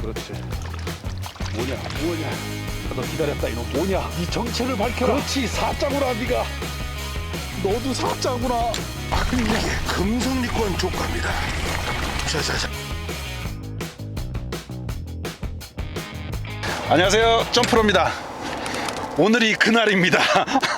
그렇지. 뭐냐, 뭐냐. 너 기다렸다, 이놈. 뭐냐. 이 정체를 밝혀라. 그렇지, 사자구나, 네가. 너도 사자구나. 금성리권 조과입니다. 자자자. 안녕하세요. 점프로입니다. 오늘이 그날입니다.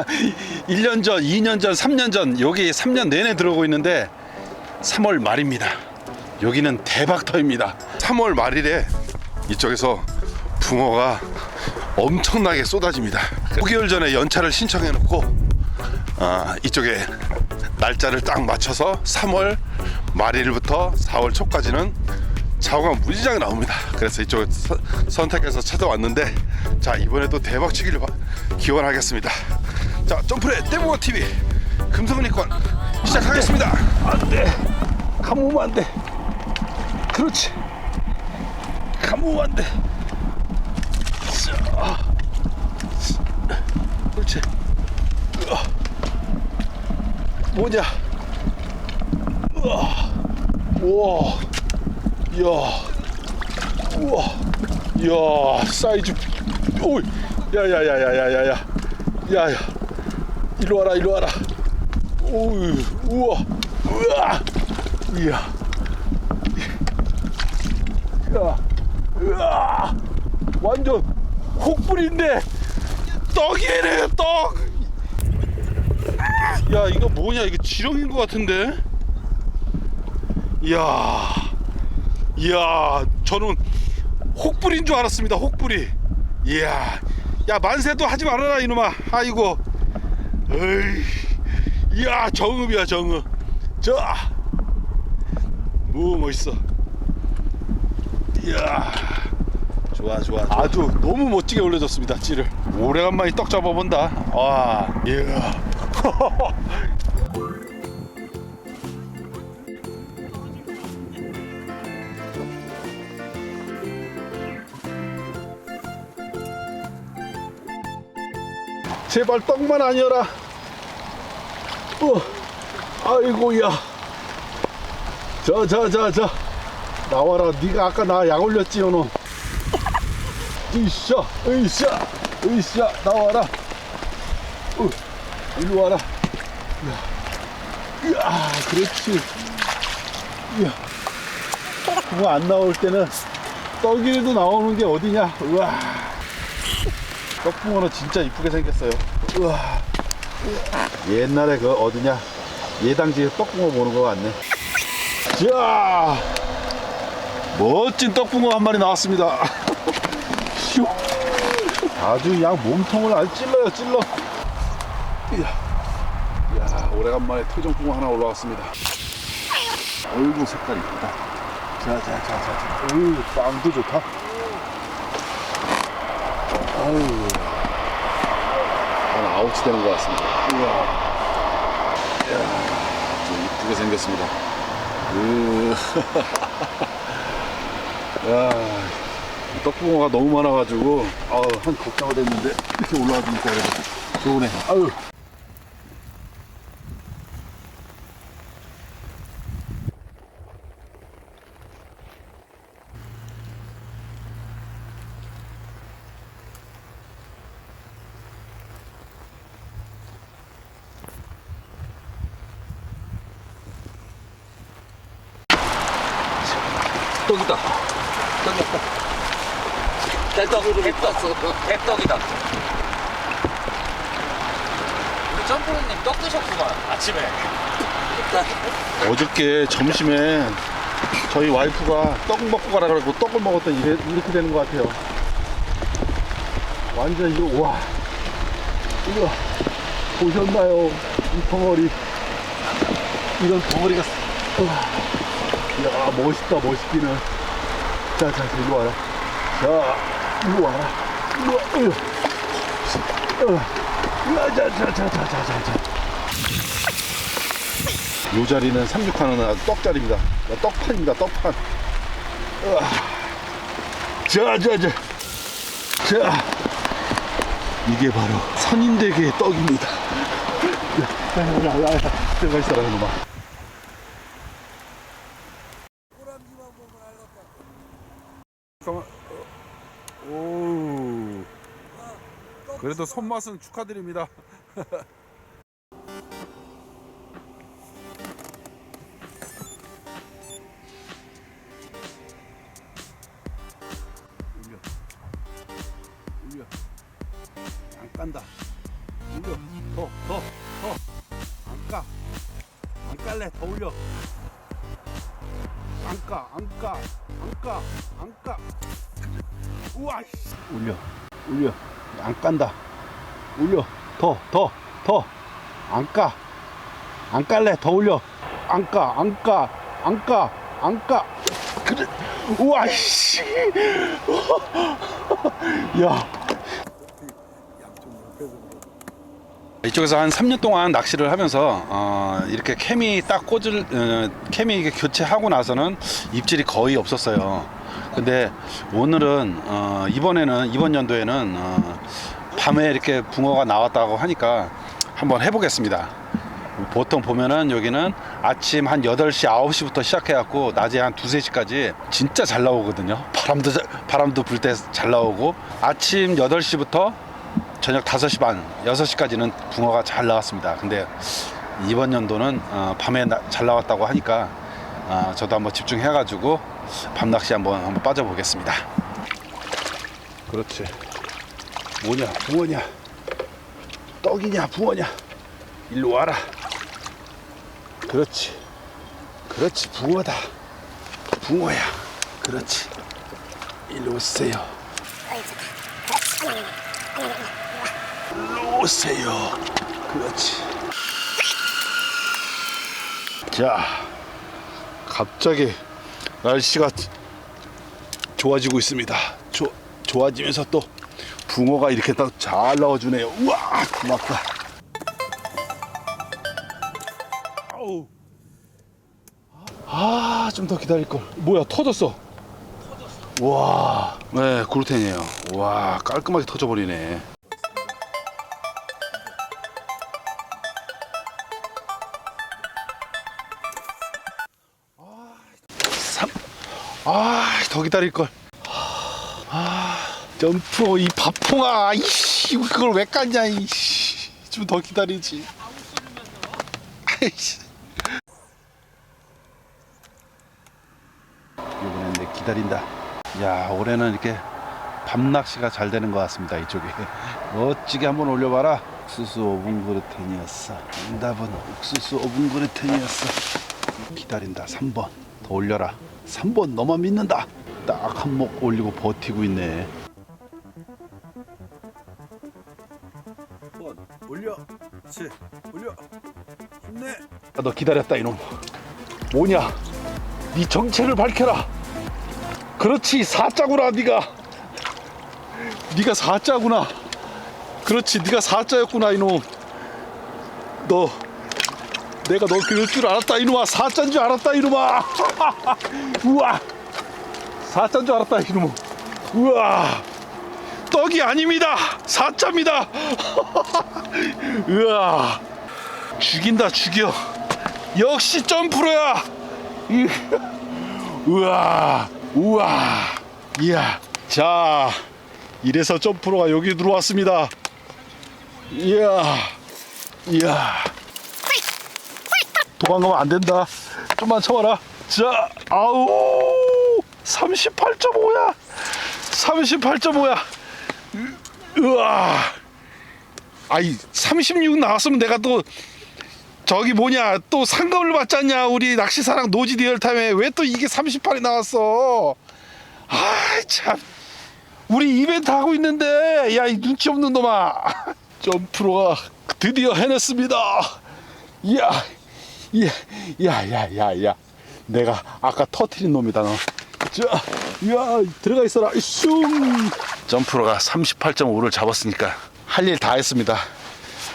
1년 전, 2년 전, 3년 전, 여기 3년 내내 들어오고 있는데 3월 말입니다. 여기는 대박터입니다. 3월 말일에 이쪽에서 붕어가 엄청나게 쏟아집니다. 5개월 전에 연차를 신청해 놓고 아, 이쪽에 날짜를 딱 맞춰서 3월 말일부터 4월 초까지는 자오가 무지장에 나옵니다. 그래서 이쪽을 서- 선택해서 찾아왔는데 자 이번에도 대박 치기를 바- 기원하겠습니다. 자 점프레 떼붕어 TV 금성리권 시작하겠습니다. 안 돼. 가무면 안 돼. 그렇지. 가무면 안 돼. 자. 그렇지. 뭐냐. 우와. 이야. 우와. 이야, 사이즈. 오이. 야야야야야야야. 야야. 이리 와라, 이리 와라. 오우, 우와, 우와, 이야, 야, 으아, 완전 혹불인데 떡이네 떡. 야, 이거 뭐냐? 이거 지렁인 것 같은데? 이야, 이야, 저는 혹불인 줄 알았습니다. 혹불이. 이야, 야 만세도 하지 말아라 이놈아. 아이고, 에이. 이야 정읍이야 정읍 자, 뭐 멋있어. 이야, 좋아 좋아. 아주 너무 멋지게 올려졌습니다 찌를. 오래간만에 떡 잡아본다. 와, 이야. 제발 떡만 아니어라. 어, 아이고야. 저, 저, 저, 저. 나와라. 네가 아까 나 약 올렸지, 너. 으쌰, 으쌰, 으쌰. 나와라. 어, 이리 와라. 야, 야 그렇지. 야. 그거 안 나올 때는 떡이라도 나오는 게 어디냐. 우와. 떡붕어는 진짜 이쁘게 생겼어요. 우와. 옛날에 그 어디냐 예당지에 떡붕어 보는 것 같네. 자, 멋진 떡붕어 한 마리 나왔습니다. 슉. 아주 양 몸통을 아주 찔러요 찔러. 이야, 야 오래간만에 토종붕어 하나 올라왔습니다. 어이구 색깔 이쁘다. 자자자자, 어유 빵도 좋다. 아유. 한 아웃이 되는 것 같습니다. 우와. 이야, 좀 이쁘게 생겼습니다. 으. 야, 떡붕어가 너무 많아가지고, 아우, 한 걱정이 됐는데, 이렇게 올라와 주니까 좋으네. 아유. 떡이다. 떡이다. 개떡, 개떡, 개떡이다. 우리 점프로님 떡 드셨구만 아침에. 어저께 점심에 저희 와이프가 떡 먹고 가라 그러고 떡을 먹었더니 이래, 이렇게 되는 것 같아요. 완전 이거, 와. 이거, 보셨나요? 이 덩어리. 이런 덩어리가. 우와. 이야, 멋있다, 멋있기는. 자, 자, 이리 와라. 자, 이리 와라. 이리 와, 으. 어. 야, 자, 자, 자, 자, 자, 자, 자. 요 자리는 삼육하는 떡자리입니다. 떡판입니다. 떡판. 으아. 자, 자, 자. 자. 이게 바로 선인대계의 떡입니다. 야, 야, 야, 야, 야. 들어가 있어라, 이놈아. 잠깐만. 오. 그래도 손맛은 축하드립니다. 올려. 올려. 안 깐다. 올려. 더, 더, 더. 안 까. 안 깔래. 더 올려. 안 까, 안 까, 안 까, 안 까. 우와, 씨. 올려. 올려. 안 깐다. 올려. 더, 더, 더. 안 까. 안 깔래. 더 올려. 안 까, 안 까, 안 까, 안 까. 그래. 우와, 씨. 야. 이쪽에서 한 3년 동안 낚시를 하면서 어, 이렇게 케미 딱 꽂을 어, 케미 이게 교체하고 나서는 입질이 거의 없었어요. 근데 오늘은 어, 이번에는 이번 연도에는 어, 밤에 이렇게 붕어가 나왔다고 하니까 한번 해보겠습니다. 보통 보면은 여기는 아침 한 8시, 9시부터 시작해갖고 낮에 한 2, 3시까지 진짜 잘 나오거든요. 바람도, 자- 바람도 불 때 잘 나오고 아침 8시부터 저녁 5시 반, 6시까지는 붕어가 잘 나왔습니다. 근데 이번 연도는 어, 밤에 나- 잘 나왔다고 하니까 어, 저도 한번 집중해가지고 밤 낚시 한번 한번 빠져보겠습니다. 그렇지. 뭐냐, 붕어냐, 떡이냐, 붕어냐. 일로 와라. 그렇지. 그렇지, 붕어다. 붕어야. 그렇지. 일로 오세요. 일로 오세요. 그렇지. 자, 갑자기 날씨가 좋아지고 있습니다. 조, 좋아지면서 또 붕어가 이렇게 딱 잘 나와주네요. 우와, 고맙다. 아우. 아, 좀더 기다릴 걸. 뭐야, 터졌어. 와, 네, 그루텐이에요. 와, 깔끔하게 터져버리네. 더 기다릴 걸. 점프 이 밥풍아 이씨 그걸 왜 깠냐 이씨. 좀 더 기다리지. 아이씨. 이번엔 내 기다린다. 야 올해는 이렇게 밤낚시가 잘 되는 것 같습니다 이쪽에. 멋지게 한번 올려봐라. 옥수수 오븐 그릇텐이었어. 응답은 옥수수 오븐 그릇텐이었어. 기다린다 3번. 더 올려라. 3번 너만 믿는다 딱한목 올리고 버티고 있네. 올려. 그렇지 올려. 힘내 아, 너 기다렸다 이놈. 뭐냐? 네 정체를 밝혀라. 그렇지 사자구나 네가. 네가 사자구나. 그렇지 네가 사자였구나 이놈. 너 내가 너 그럴 줄 알았다 이놈아. 사자인 줄 알았다 이놈아. 우와 사자인 줄 알았다 이놈아 우와. 떡이 아닙니다. 사자입니다. 으아 죽인다 죽여. 역시 점프로야. 이- 우와. 우와. 이야. 자 이래서 점프로가 여기 들어왔습니다. 이야. 이야. 도망가면 안 된다. 좀만 참아라. 자 아우 38.5야. 38.5야. 으아. 아이 36 나왔으면 내가 또 저기 뭐냐 또 상금을 받지 않냐 우리 낚시사랑 노지 리얼타임에. 왜 또 이게 38이 나왔어? 아참. 우리 이벤트 하고 있는데 야 이 눈치 없는 놈아. 점프로가 드디어 해냈습니다. 이야 이야 야야야야. 내가 아까 터트린 놈이다 너 자, 야 들어가 있어라. 슝! 점프로가 38.5를 잡았으니까 할 일 다 했습니다.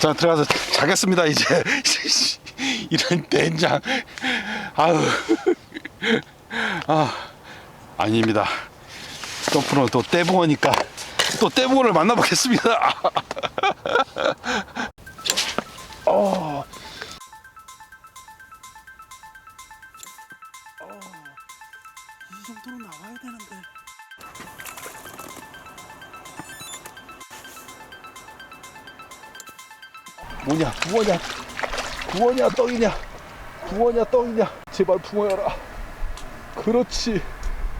자 들어가서 자겠습니다 이제. 이런 된장. 아유 아 아닙니다. 점프는 또 떼붕어니까 또 떼붕어를 만나보겠습니다. 어. 정도로 나와야 되는데. 뭐냐, 부어냐, 부어냐, 떡이냐, 부어냐, 떡이냐, 제발 부어야라 그렇지.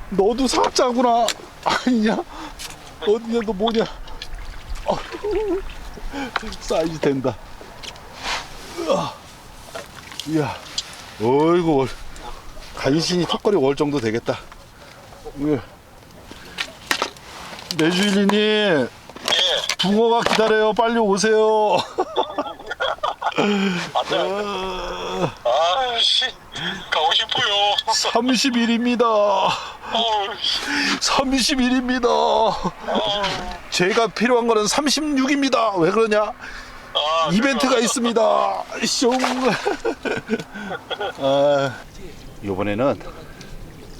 너도 사업자구나. 아니냐? 어디냐, 너 뭐냐? 어휴, 사이즈 된다. 으아. 이야, 어이구. 간신히 턱걸이 월 정도 되겠다 예. 매주일리님 붕어가 기다려요 빨리 오세요 아씨 가고 싶어요. 30일입니다 어우씨. 31입니다. 제가 필요한 거는 36입니다. 왜 그러냐? 아, 이벤트가 있습니다. 숑. 아, 이번에는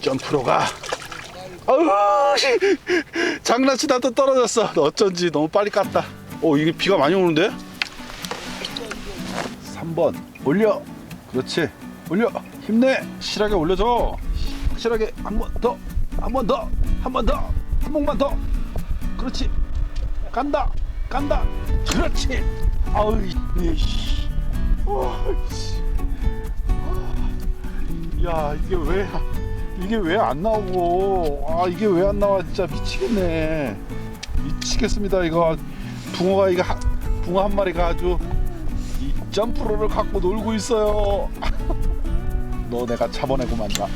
점프로가 아우 씨. 장난치다 또 떨어졌어. 어쩐지 너무 빨리 깠다. 어 이게 비가 많이 오는데? 3번 올려. 그렇지. 올려. 힘내. 실하게 올려줘. 확실하게 한 번 더. 한 번 더. 한 번 더. 한 번만 더. 그렇지. 간다. 간다. 그렇지. 아우 이씨. 야 이게 왜 이게 왜 안 나오고? 아 이게 왜 안 나와? 진짜 미치겠네. 미치겠습니다 이거. 붕어가 이거 한- 붕어 한 마리가 아주 이 점프로를 갖고 놀고 있어요. 너 내가 잡아내고 만다.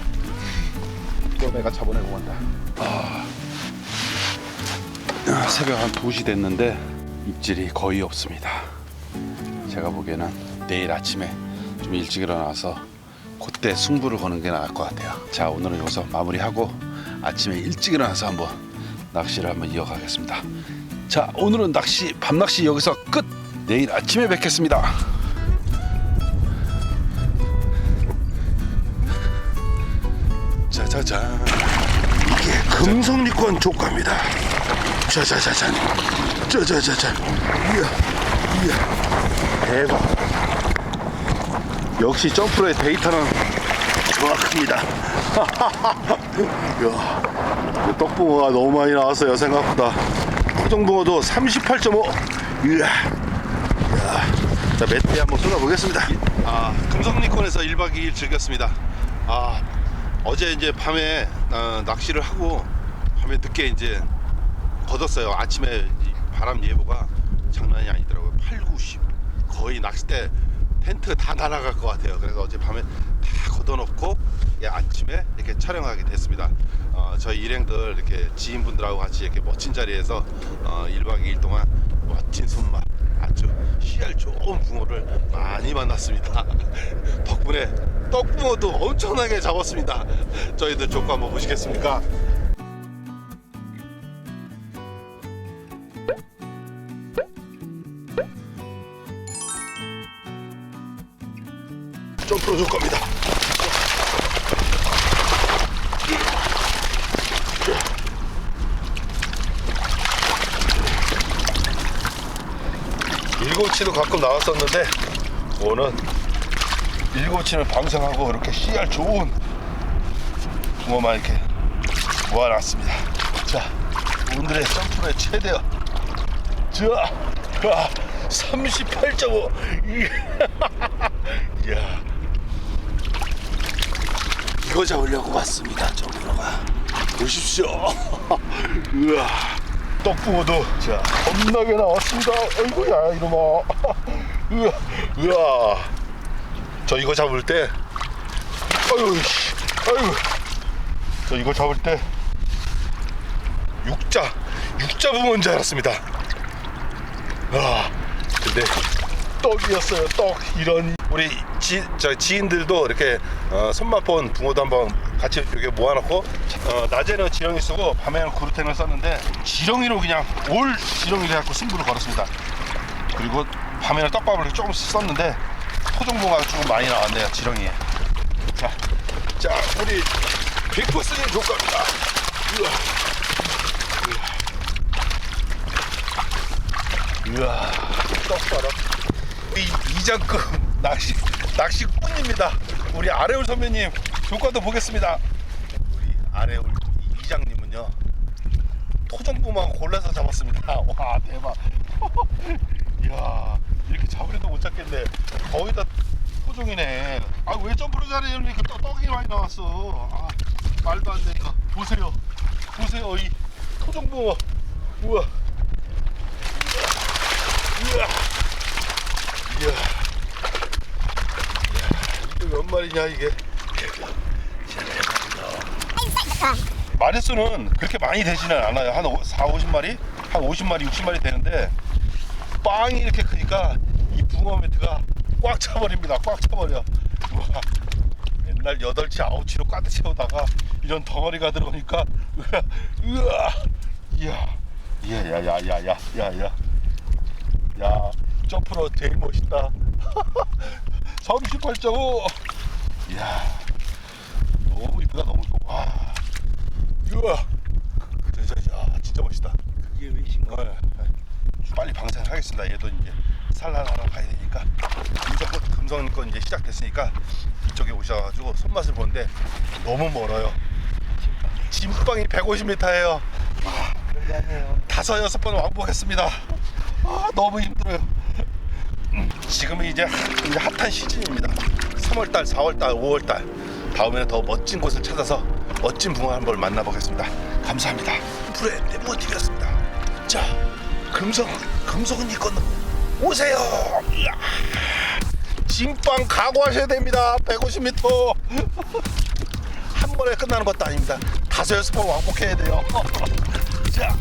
너 내가 잡아내고 만다. 아, 새벽 한 2시 됐는데 입질이 거의 없습니다. 제가 보기에는 내일 아침에 좀 일찍 일어나서 그때 승부를 거는 게 나을 것 같아요. 자 오늘은 여기서 마무리하고 아침에 일찍 일어나서 한번 낚시를 한번 이어가겠습니다. 자 오늘은 낚시 밤낚시 여기서 끝. 내일 아침에 뵙겠습니다. 짜자잔 이게 금성리권 조과입니다 짜자자잔 짜자자잔 이야 이야 대박 역시 점프로의 데이터는 정확합니다 이야 이 떡붕어가 너무 많이 나왔어요 생각보다 토종붕어도 38.5 이야 이야. 자 매트에 한번 쏟아보겠습니다 아 금성리권에서 1박 2일 즐겼습니다 아 어제 이제 밤에 어, 낚시를 하고 밤에 늦게 이제 걷었어요. 아침에 이 바람 예보가 장난이 아니더라고요. 8, 90 거의 낚싯대 텐트 다 날아갈 것 같아요. 그래서 어제 밤에 다 걷어놓고 예, 아침에 이렇게 촬영하게 됐습니다. 어, 저희 일행들 이렇게 지인분들하고 같이 이렇게 멋진 자리에서 어, 1박 2일 동안 멋진 손맛 아주 씨알 좋은 붕어를 많이 만났습니다. 덕분에 떡붕어도 엄청나게 잡았습니다. 저희들 조과 한번 보시겠습니까? 점프로 줄 겁니다. 일곱치도 가끔 나왔었는데 오늘 일곱치를 방생하고 이렇게 씨알 좋은 붕어만 이렇게 모아놨습니다. 자 오늘의 점프의 최대어 자 아, 38.5 이야 이거 잡으려고 왔습니다 점프로가. 보십시오. 우와. 떡붕어도 자 겁나게 나왔습니다. 아이고야 이놈아. 우와 우와. 저 이거 잡을 때 아유 씨 아유. 저 이거 잡을 때 육자 육자 붕어인 줄 알았습니다. 아 근데 떡이었어요 떡. 이런 우리 지, 저 지인들도 이렇게 어, 손맛 본 붕어도 한번 같이 이렇게 모아놓고 어, 낮에는 지렁이 쓰고 밤에는 구루텐을 썼는데 지렁이로 그냥 올 지렁이를 갖고 승부를 걸었습니다. 그리고 밤에는 떡밥을 조금씩 썼는데 토종붕어가 조금 많이 나왔네요 지렁이에. 자, 자 우리 빅보스님 조건입니다. 우와. 우와. 떡 봐라 이 이장급 낚시 낚시꾼입니다. 우리 아래울 선배님 조과도 보겠습니다. 우리 아래울 이장님은요 토종부만 골라서 잡았습니다. 와 대박. 이야 이렇게 잡으려도 못 찾겠네. 거의 다 토종이네. 아 왜 점프를 잘해? 이렇게 떠, 떡이 많이 나왔어. 아, 말도 안 되니까. 보세요. 보세요. 이 토종붕어. 우와. 우와. 이야. 이게 몇 마리냐 이게. 마리수는 그렇게 많이 되지는 않아요. 한 4, 50마리? 한 50마리, 60마리 되는데 빵이 이렇게 크니까 이 붕어 매트가 꽉 차버립니다. 꽉 차버려. 우와. 옛날 8치, 9치로 가득 채우다가 이런 덩어리가 들어오니까 으아, 으아. 이야. 이야, 야, 야, 야, 야, 야, 야. 야, 점프로 제일 멋있다. 38.5. 이야. 너무 이쁘다, 너무 이뻐. 와. 우와. 저, 저, 야, 진짜 멋있다. 이게 왜신가? 네, 네. 빨리 방생을 하겠습니다. 얘도 이제 산란하러 가야 되니까. 금성, 금성권 이제 시작됐으니까 이쪽에 오셔가지고 손맛을 보는데 너무 멀어요. 진방이 150m예요. 다섯 여섯 번 왕복했습니다. 아, 너무 힘들어요. 음, 지금은 이제, 핫- 이제 핫한 시즌입니다. 3월달, 4월달, 5월달. 다음에는 더 멋진 곳을 찾아서 멋진 붕어 한번 만나보겠습니다. 감사합니다. 불에 네모티비였습니다. 자, 금성, 금성은 이건 오세요. 이야. 진빵 각오하셔야 됩니다. 150m. 한 번에 끝나는 것도 아닙니다. 다섯 여섯 번 왕복해야 돼요. 자,